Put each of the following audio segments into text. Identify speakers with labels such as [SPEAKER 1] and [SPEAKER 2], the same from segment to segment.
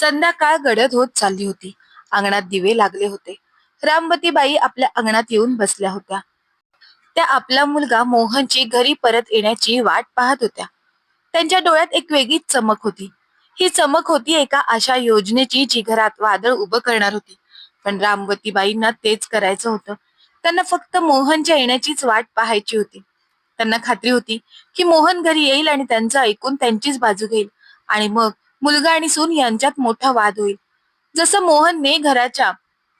[SPEAKER 1] संध्याकाळ गडद होत चालली होती. अंगणात दिवे लागले होते. रामवतीबाई आपल्या अंगणात येऊन बसल्या होत्या. त्या आपला मुलगा मोहनची घरी परत येण्याची वाट पाहत होत्या. त्यांच्या डोळ्यात एक वेगळीच चमक होती. ही चमक होती एका अशा योजनेची जी घरात वादळ उभं करणार होती. पण रामवतीबाईंना तेच करायचं होतं. त्यांना फक्त मोहनच्या येण्याचीच वाट पाहायची होती. त्यांना खात्री होती की मोहन घरी येईल आणि त्यांचं ऐकून त्यांचीच बाजू घेईल. आणि मग मुलगा आणि सून यांच्यात मोठा वाद होईल. जसं मोहनने घराच्या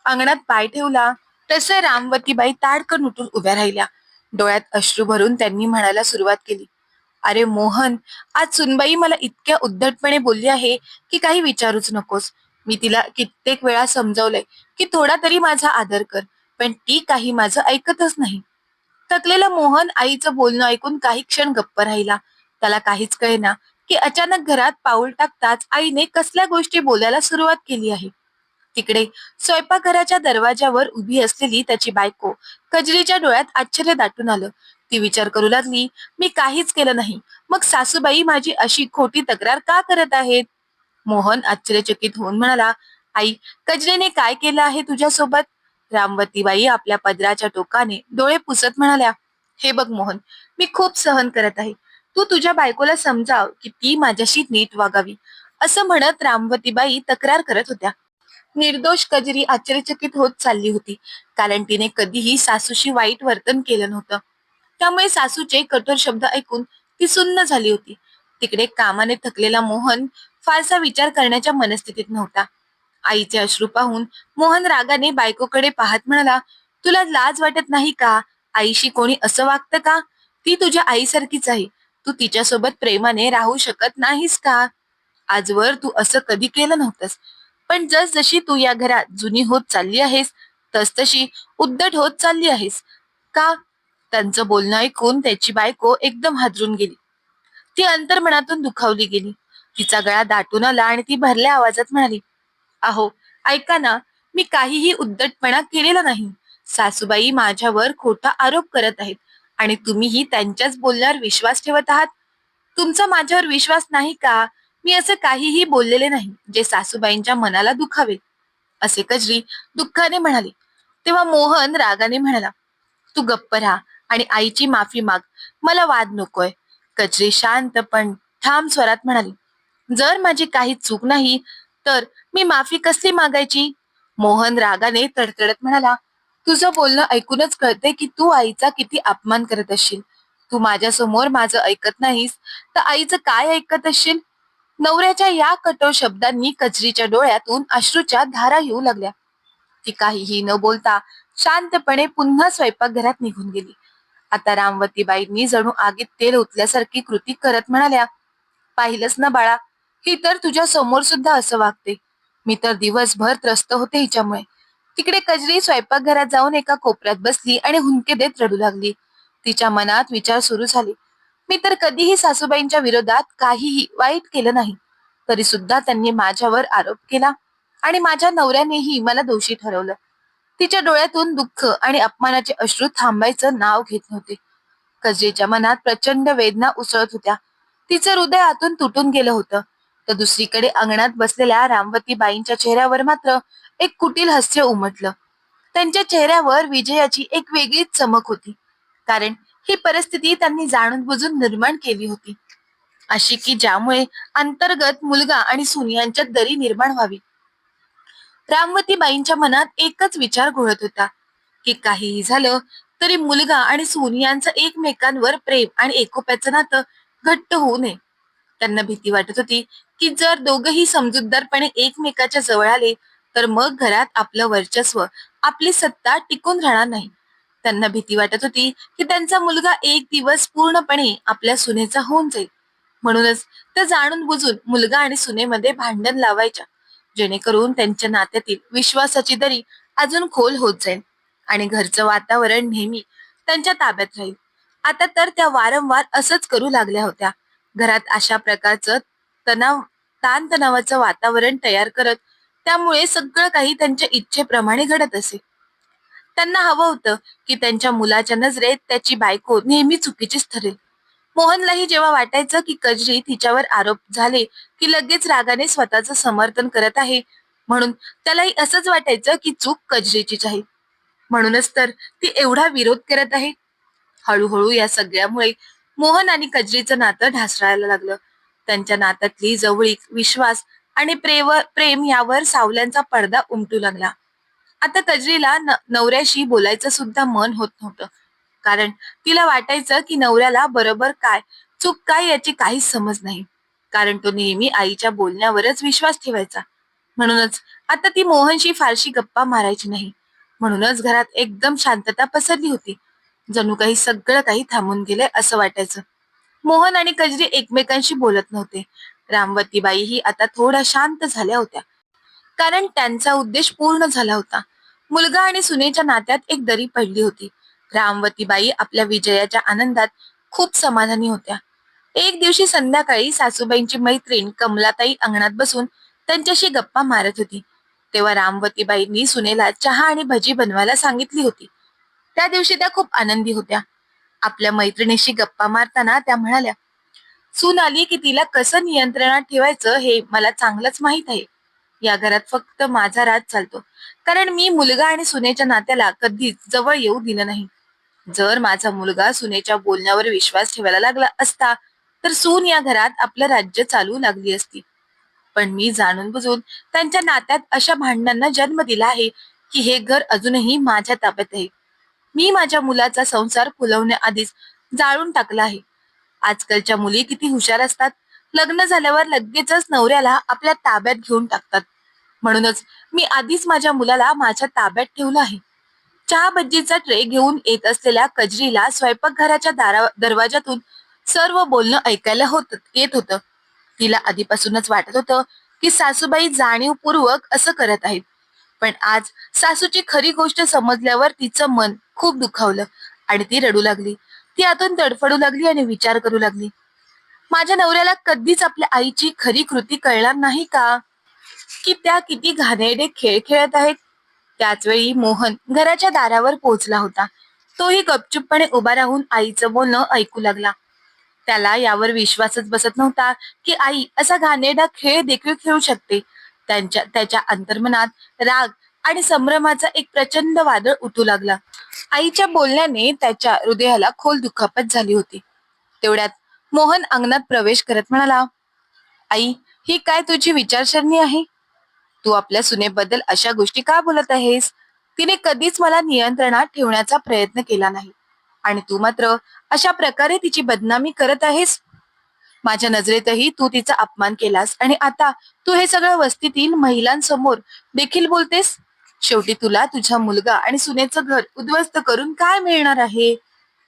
[SPEAKER 1] अंगणात पाय ठेवला तसं रामवतीबाई ताडकन उठून उभ्या राहिल्या. डोळ्यात अश्रू भरून त्यांनी म्हणायला सुरुवात केली अरे मोहन आज सुनबाई मला इतक्या उद्धटपणे बोलली आहे की काही विचारूच नकोस. मी तिला कित्येक वेळा समजावलंय की थोडा तरी माझा आदर कर पण ती काही माझं ऐकतच नाही. थकलेला मोहन आईचं बोलणं ऐकून काही क्षण गप्प राहिला. त्याला काहीच कळेना की अचानक घरात पाऊल टाकताच आईने कसल्या गोष्टी बोलायला सुरुवात केली आहे? तिकडे स्वयंपाकघराच्या दरवाजावर उभी असलेली त्याची बायको कजरीच्या डोळ्यात आश्चर्य दाटून आलं. ती विचार करू लागली मी काहीच केलं नाही. मग सासूबाई माझी अशी खोटी तक्रार का करत आहेत? मोहन आश्चर्यचकित होऊन म्हणाला आई कजरीने काय केलं आहे तुझ्यासोबत? रामवतीबाई आपल्या पदराच्या टोकाने डोळे पुसत म्हणाल्या हे बघ मोहन मी खूप सहन करत आहे. तू तुझ्या बायकोला समजाव की ती माझ्याशी नीट वागावी. असं म्हणत रामवतीबाई तक्रार करत होत्या. निर्दोष कजरी आश्चर्यचकित होत चालली होती कारण तिने कधीही सासूशी वाईट वर्तन केलं नव्हतं. त्यामुळे सासूचे कठोर शब्द ऐकून ती सुन्न झाली होती. तिकडे कामाने थकलेला मोहन फारसा विचार करण्याच्या मनस्थितीत नव्हता. आईचे अश्रू पाहून मोहन रागाने बायकोकडे पाहत म्हणाला तुला लाज वाटत नाही का? आईशी कोणी असं वागतं का? ती तुझ्या आईसारखीच आहे. तू तिच्यासोबत प्रेमाने राहू शकत नाहीस का? आजवर तू असं कधी केलं नव्हतंस. पण जस जशी तू या घरात जुनी होत चालली आहेस तस तशी उद्धट होत चालली आहेस. का? त्यांचं बोलणं ऐकून त्याची बायको एकदम हादरून गेली. ती अंतर्मनातून दुखावली गेली. तिचा गळा दाटून आला आणि ती भरल्या आवाजात म्हणाली अहो ऐका ना मी काहीही उद्धटपणा केलेला नाही. सासूबाई माझ्यावर खोटा आरोप करत आहेत. आणि तुम्हीही त्यांच्याच बोलण्यावर विश्वास ठेवत आहात? तुमचा माझ्यावर विश्वास नाही का? मी असं काहीही बोललेले नाही जे सासूबाईंच्या मनाला दुखावे. असे कजरी दुःखाने म्हणाले. तेव्हा मोहन रागाने म्हणाला तू गप्प राहा आणि आईची माफी माग. मला वाद नकोय. कजरी शांत पण ठाम स्वरात म्हणाली जर माझी काही चूक नाही तर मी माफी कसली मागायची? मोहन रागाने तडतडत म्हणाला तुझं बोलणं ऐकूनच कळते की तू आईचा किती अपमान करत असशील. तू माझ्यासमोर माझं ऐकत नाहीस तर आईचं काय ऐकत असशील? नवऱ्याच्या या कठोर शब्दांनी कचरीच्या डोळ्यातून अश्रूच्या धारा येऊ लागल्या. ती काहीही न बोलता शांतपणे पुन्हा स्वयंपाकघरात निघून गेली. आता रामवतीबाईंनी जणू आगीत तेल ओतल्यासारखी कृती करत म्हणाल्या पाहिलंच ना बाळा ही तर तुझ्या समोर सुद्धा असं वागते. मी तर दिवसभर त्रस्त होते हिच्यामुळे. तिकडे कजरी स्वयंपाकघरात जाऊन एका कोपऱ्यात बसली आणि हुंके देत रडू लागली. तिच्या मनात विचार सुरू झाले. मी तर कधीही सासूबाईंच्या विरोधात काहीही वाईट केलं नाही. तरी सुद्धा त्यांनी माझ्यावर आरोप केला आणि माझ्या नवऱ्यानेही मला दोषी ठरवलं. तिच्या डोळ्यातून दुःख आणि अपमानाचे अश्रू थांबायचं नाव घेत नव्हते. कजरीच्या मनात प्रचंड वेदना उसळत होत्या. तिचं हृदय आतून तुटून गेलं होतं. तर दुसरीकडे अंगणात बसलेल्या रामवती बाईंच्या चेहऱ्यावर मात्र एक कुटील हास्य उमटलं. त्यांच्या चेहऱ्यावर विजयाची एक वेगळीच चमक होती. कारण ही परिस्थिती त्यांनी जाणून बुजून निर्माण केली होती. अशी की ज्यामुळे अंतर्गत मुलगा आणि सुनियांच्यात दरी निर्माण व्हावी. रामवतीबाईंच्या मनात एकच विचार घोळत होता की काहीही झालं तरी मुलगा आणि सून एकमेकांवर प्रेम आणि एकोप्याचं नातं घट्ट होऊ नये. त्यांना भीती वाटत होती की जर दोघही समजूतदारपणे एकमेकाच्या जवळ आले तर मग घरात आपलं वर्चस्व आपली सत्ता टिकून राहणार नाही. त्यांना भीती वाटत होती की त्यांचा मुलगा एक दिवस पूर्णपणे आपल्या सुनेचा होऊन जाईल. म्हणूनच त्या जाणून बुजून मुलगा आणि सुनेमध्ये भांडण लावायच्या. जेणेकरून त्यांच्या नात्यातील विश्वासाची दरी अजून खोल होत जाईल आणि घरचं वातावरण नेहमी त्यांच्या ताब्यात राहील. आता तर त्या वारंवार असंच करू लागल्या होत्या. घरात अशा प्रकारचं तणाव ताणतणावाचं वातावरण तयार करत त्यामुळे सगळं काही त्यांच्या इच्छेप्रमाणे घडत असे. त्यांना हवं होतं की त्यांच्या मुलाच्या नजरेत त्याची बायको नेहमी चुकीचीच ठरेल. मोहनलाही जेव्हा वाटायचं की कजरी तिच्यावर आरोप झाले की लगेच रागाने स्वतःचं समर्थन करत आहे म्हणून त्यालाही असंच वाटायचं की चूक कजरीचीच आहे. म्हणूनच तर ती एवढा विरोध करत आहे. हळूहळू या सगळ्यामुळे मोहन आणि कजरीचं नातं ढासळायला लागलं. त्यांच्या नात्यातली जवळीक विश्वास आणि प्रेव प्रेम यावर सावल्यांचा पडदा उमटू लागला. आता कजरीला नवऱ्याशी बोलायचं सुद्धा मन होत नव्हतं. कारण तिला वाटायचं की नवऱ्याला बरोबर काय चूक काय याची काहीच समज नाही. कारण तो नेहमी आईच्या बोलण्यावरच विश्वास ठेवायचा. म्हणूनच आता ती मोहनशी फारशी गप्पा मारायची नाही. म्हणूनच घरात एकदम शांतता पसरली होती. जणू काही सगळं काही थांबून गेलंय असं वाटायचं. मोहन आणि कजरी एकमेकांशी बोलत नव्हते. रामवतीबाई ही आता थोड्या शांत झाल्या होत्या. कारण त्यांचा उद्देश पूर्ण झाला होता. मुलगा आणि सुनेच्या नात्यात एक दरी पडली होती. रामवतीबाई आपल्या विजयाच्या आनंदात खूप समाधानी होत्या. एक दिवशी संध्याकाळी सासूबाईंची मैत्रीण कमलाताई अंगणात बसून त्यांच्याशी गप्पा मारत होती. तेव्हा रामवतीबाईंनी सुनेला चहा आणि भजी बनवायला सांगितली होती. त्या दिवशी त्या खूप आनंदी होत्या. आपल्या मैत्रिणीशी गप्पा मारताना त्या म्हणाल्या सून आली की तिला कसं नियंत्रणात ठेवायचं हे मला चांगलंच माहीत आहे. या घरात फक्त माझा राज चालतो. कारण मी मुलगा आणि सुनेच्या नात्याला कधीच जवळ येऊ दिलं नाही. जर माझा मुलगा सुनेच्या बोलण्यावर विश्वास ठेवायला लागला असता तर सून या घरात आपलं राज्य चालू लागली असती. पण मी जाणून बुजून त्यांच्या नात्यात अशा भांडणांना जन्म दिला आहे की हे घर अजूनही माझ्या ताब्यात आहे. मी माझ्या मुलाचा संसार फुलवण्याआधीच जाळून टाकला आहे. आजकालच्या मुली किती हुशार असतात. लग्न झाल्यावर लगेचच नवऱ्याला आपल्या ताब्यात घेऊन टाकतात. म्हणूनच मी आधीच माझ्या मुलाला माझ्या ताब्यात ठेवलं आहे. चहा भज्जीचा ट्रे घेऊन येत असलेल्या कजरीला स्वयंपाकघराच्या दारा दरवाजातून सर्व बोलणं ऐकायला होत येत होतं. तिला आधीपासूनच वाटत होतं की सासूबाई जाणीवपूर्वक असं करत आहेत. पण आज सासूची खरी गोष्ट समजल्यावर तिचं मन खूप दुखावलं आणि ती रडू लागली. ती आतून तडफडू लागली आणि विचार करू लागली. माझ्या नवऱ्याला कधीच आपल्या आईची खरी कृती कळणार नाही का? की त्या किती घाणेरडे खेळ खेळत आहेत? त्याच वेळी मोहन घराच्या दारावर पोहोचला होता. तोही गपचूपपणे उभा राहून आईचं बोलणं ऐकू लागला. त्याला यावर विश्वासच बसत नव्हता की आई असा घाणेरडा खेळ देखील खेळू शकते. त्यांच्या त्याच्या अंतर्मनात राग आणि संभ्रमाचा एक प्रचंड वादळ उठू लागला. आईच्या बोलण्याने त्याच्या हृदयाला खोल दुखापत झाली होती. तेवढ्यात मोहन अंगणात प्रवेश करत म्हणाला आई ही काय तुझी विचारसरणी आहे? तू आपल्या सुनेबद्दल अशा गोष्टी का बोलत आहेस? तिने कधीच मला नियंत्रणात ठेवण्याचा प्रयत्न केला नाही. आणि तू मात्र अशा प्रकारे तिची बदनामी करत आहेस? माझ्या नजरेतही तू तिचा अपमान केलास आणि आता तू हे सगळं वस्तीतील महिलांसमोर देखील बोलतेस? शेवटी तुला तुझा मुलगा आणि सुनेचं घर उद्ध्वस्त करून काय मिळणार आहे?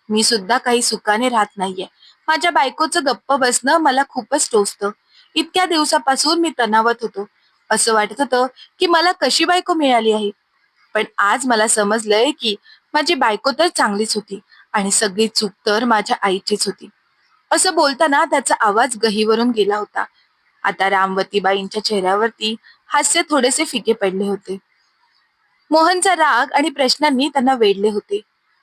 [SPEAKER 1] मी सुद्धा काही सुखाने राहत नाहीये. माझ्या बायकोचं गप्प बसणं मला खूपच टोचतं. इतक्या दिवसापासून मी तणावात होतो. असं वाटत होतं की मला कशी बायको मिळाली आहे? पण आज मला समजलंय की माझी बायको तर चांगलीच होती आणि सगळी चूक तर माझ्या आईचीच होती. असं बोलताना त्याचा आवाज गहीवरून गेला होता. आता रामवतीबाईंच्या चेहऱ्यावरती हास्य थोडेसे फिके पडले होते. मोहनचा राग आणि प्रश्नांनी त्यांना वेढले होते.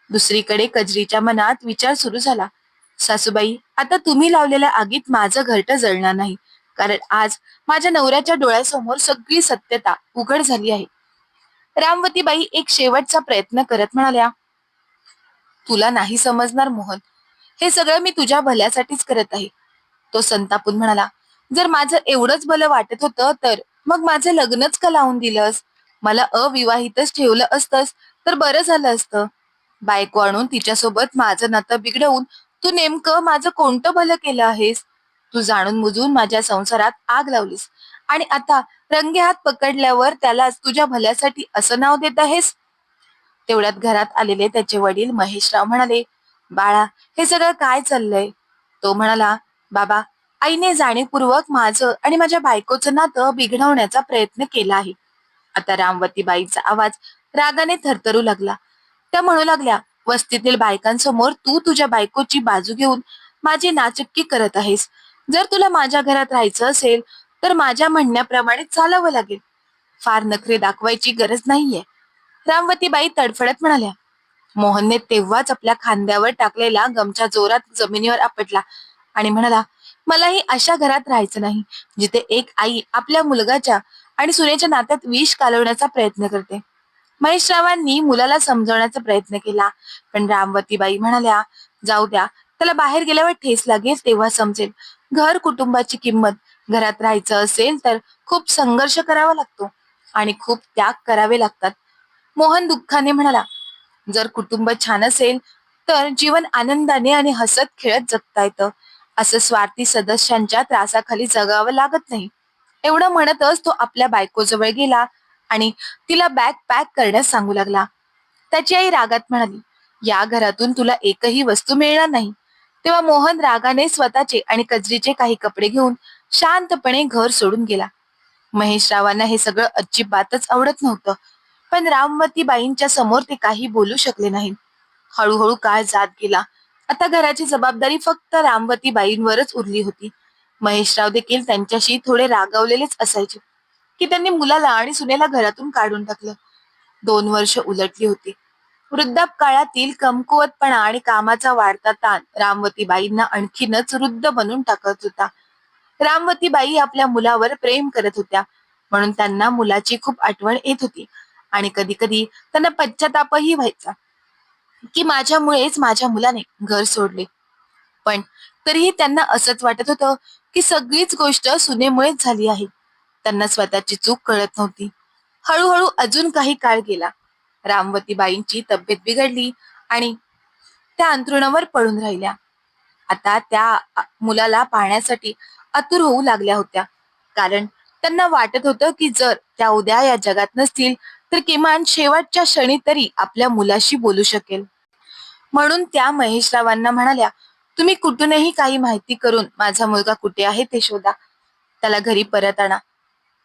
[SPEAKER 1] दुसरीकडे कजरीच्या मनात विचार सुरू झाला. सासूबाई आता तुम्ही लावलेल्या आगीत माझं घरटं जळणार नाही. कारण आज माझ्या नवऱ्याच्या डोळ्यासमोर सगळी सत्यता उघड झाली आहे. रामवतीबाई एक शेवटचा प्रयत्न करत म्हणाल्या तुला नाही समजणार मोहन. हे सगळं मी तुझ्या भल्यासाठीच करत आहे. तो संतापून म्हणाला जर माझं एवढंच भलं वाटत होतं तर मग माझं लग्नच का लावून दिलंस? मला अविवाहितच ठेवलं असतंस तर बरं झालं असतं. बायको आणून तिच्यासोबत माझं नातं बिघडवून तू नेमकं माझं कोणतं भलं केलं आहेस? तू जाणून मुजून माझ्या संसारात आग लावलीस. आणि आता रंगे हात पकडल्यावर त्यालाच तुझ्या भल्यासाठी असं नाव देत आहेस? तेवढ्यात घरात आलेले त्याचे वडील महेशराव म्हणाले बाळा हे सगळं काय चाललंय? तो म्हणाला बाबा आईने जाणीवपूर्वक माझं आणि माझ्या बायकोचं नातं बिघडवण्याचा प्रयत्न केला आहे. आता रामवतीबाईंचा आवाज रागाने थरथरू लागला. त्या म्हणू लागल्या वस्तीतील बायकांसमोर तू तुझ्या बायकोची बाजू घेऊन माझी नाचक्की करत आहेस. जर तुला माझ्या घरात राहायचं असेल तर माझ्या म्हणण्याप्रमाणे चालावं लागेल. फार नखरे दाखवायची गरज नाहीये. रामवतीबाई तडफडत म्हणाल्या मोहनने तेव्हाच आपल्या खांद्यावर टाकलेला गमच्या जोरात जमिनीवर आपटला आणि म्हणाला मलाही अशा घरात राहायचं नाही जिथे एक आई आपल्या मुलगाच्या आणि सुनेच्या नात्यात विष कालवण्याचा प्रयत्न करते. महेशरावांनी मुलाला समजवण्याचा प्रयत्न केला. पण रामवतीबाई म्हणाल्या जाऊ द्या. त्याला बाहेर गेल्यावर ठेस लागेल तेव्हा समजेल. घर कुटुंबाची किंमत. घरात राहायचं असेल तर खूप संघर्ष करावा लागतो आणि खूप त्याग करावे लागतात. मोहन दुःखाने म्हणाला जर कुटुंब छान असेल तर जीवन आनंदाने आणि हसत खेळत जगता येतं. असं स्वार्थी सदस्यांच्या त्रासाखाली जगावं लागत नाही. एवढं म्हणतच तो आपल्या बायकोजवळ गेला आणि तिला बॅग पॅक करण्यास सांगू लागला. त्याची आई रागात म्हणाली या घरातून तुला एकही वस्तू मिळणार नाही. तेव्हा मोहन रागाने स्वतःचे आणि कजरीचे काही कपडे घेऊन शांतपणे घर सोडून गेला. महेशरावांना हे सगळं अजिबातच आवडत नव्हतं पण रामवतीबाईंच्या समोर ते काही बोलू शकले नाही हळूहळू काळ जात गेला. आता घराची जबाबदारी फक्त रामवतीबाईंवरच उरली होती. महेशराव देखील त्यांच्याशी थोडे रागावलेलेच असायचे. की त्यांनी मुलाला आणि सुनेला घरातून काढून टाकलं. दोन वर्ष उलटली होती. वृद्धाप काळातील कमकुवतपणा आणि कामाचा वाढता ताण रामवतीबाईंना आणखीनच वृद्ध बनून टाकत होता. रामवतीबाई आपल्या मुलावर प्रेम करत होत्या. म्हणून त्यांना मुलाची खूप आठवण येत होती. आणि कधी कधी त्यांना पश्चातापही व्हायचा. की माझ्यामुळेच माझ्या मुलाने घर सोडले. पण तरीही त्यांना असंच वाटत होतं की सगळीच गोष्ट सुनेमुळेच झाली आहे. त्यांना स्वतःची चूक कळत नव्हती. हळूहळू अजून काही काळ गेला. रामवतीबाईंची तब्येत बिघडली आणि त्या अंथरुणावर पडून राहिल्या. आता त्या मुलाला पाहण्यासाठी आतुर होऊ लागल्या होत्या. कारण त्यांना वाटत होतं की जर त्या उद्या या जगात नसतील तर किमान शेवटच्या क्षणी तरी आपल्या मुलाशी बोलू शकेल. म्हणून त्या महेशरावांना म्हणाल्या तुम्ही कुठूनही काही माहिती करून माझा मुलगा कुठे आहे ते शोधा. त्याला घरी परत आणा.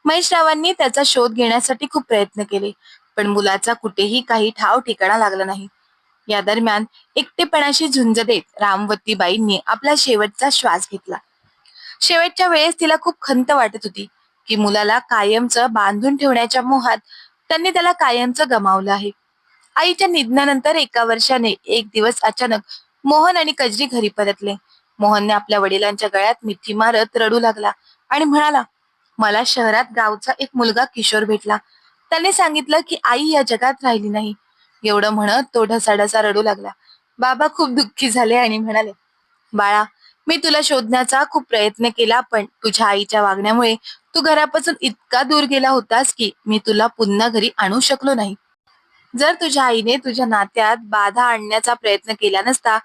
[SPEAKER 1] महेशरावांनी त्याचा शोध घेण्यासाठी खूप प्रयत्न केले पण मुलाचा कुठेही काही ठाव ठिकाणा लागला नाही. या दरम्यान एकटेपणाशी झुंज देत रामवतीबाईंनी आपला शेवटचा श्वास घेतला. शेवटच्या वेळेस तिला खूप खंत वाटत होती की मुलाला कायमचं बांधून ठेवण्याच्या मोहात त्यांनी त्याला कायमचं गमावलं आहे. आईच्या निधनानंतर एका वर्षाने एक दिवस अचानक मोहन आणि कजरी घरी परतले. मोहनने आपल्या वडिलांच्या गळ्यात मिठी मारत रडू लागला आणि म्हणाला मला शहरात गावचा एक मुलगा किशोर भेटला. त्याने सांगितलं की आई या जगात राहिली नाही. एवढं म्हणत तो ढसाढसा रडू लागला. बाबा खूप दुःखी झाले आणि म्हणाले बाळा मी तुला शोधण्याचा खूप प्रयत्न केला पण तुझ्या आईच्या वागण्यामुळे तू घरापासून इतका दूर गेला होतास की मी तुला पुन्हा घरी आणू शकलो नाही. जर तुझ्या आईने तुझ्या नात्यात बाधा आणण्याचा प्रयत्न केला नसता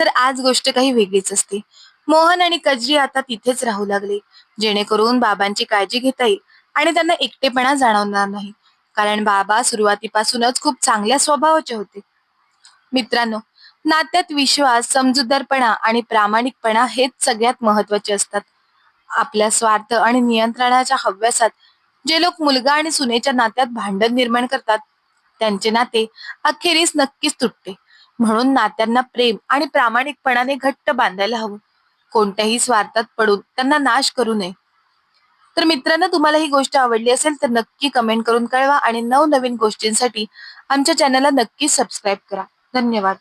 [SPEAKER 1] तर आज गोष्ट काही वेगळीच असते. मोहन आणि कजरी आता तिथेच राहू लागले जेणेकरून बाबांची काळजी घेता येईल आणि त्यांना एकटेपणा जाणवणार नाही. कारण बाबा सुरुवातीपासूनच खूप चांगल्या स्वभावाचे होते. मित्रांनो नात्यात विश्वास समजूतदारपणा आणि प्रामाणिकपणा हेच सगळ्यात महत्त्वाचे असतात. आपल्या स्वार्थ आणि नियंत्रणाच्या हव्यासात जे लोक मुलगा आणि सुनेच्या नात्यात भांडण निर्माण करतात त्यांचे नाते अखेरीस नक्कीच तुटते. म्हणून नात्यांना प्रेम आणि प्रामाणिकपणाने घट्ट बांधायला हवं. कोणत्याही स्वार्थात पडून त्यांना नाश करू नये. तर मित्रांनो तुम्हाला ही गोष्ट आवडली असेल तर नक्की कमेंट करून कळवा आणि नवनवीन गोष्टींसाठी आमच्या चॅनलला नक्की सबस्क्राईब करा. धन्यवाद.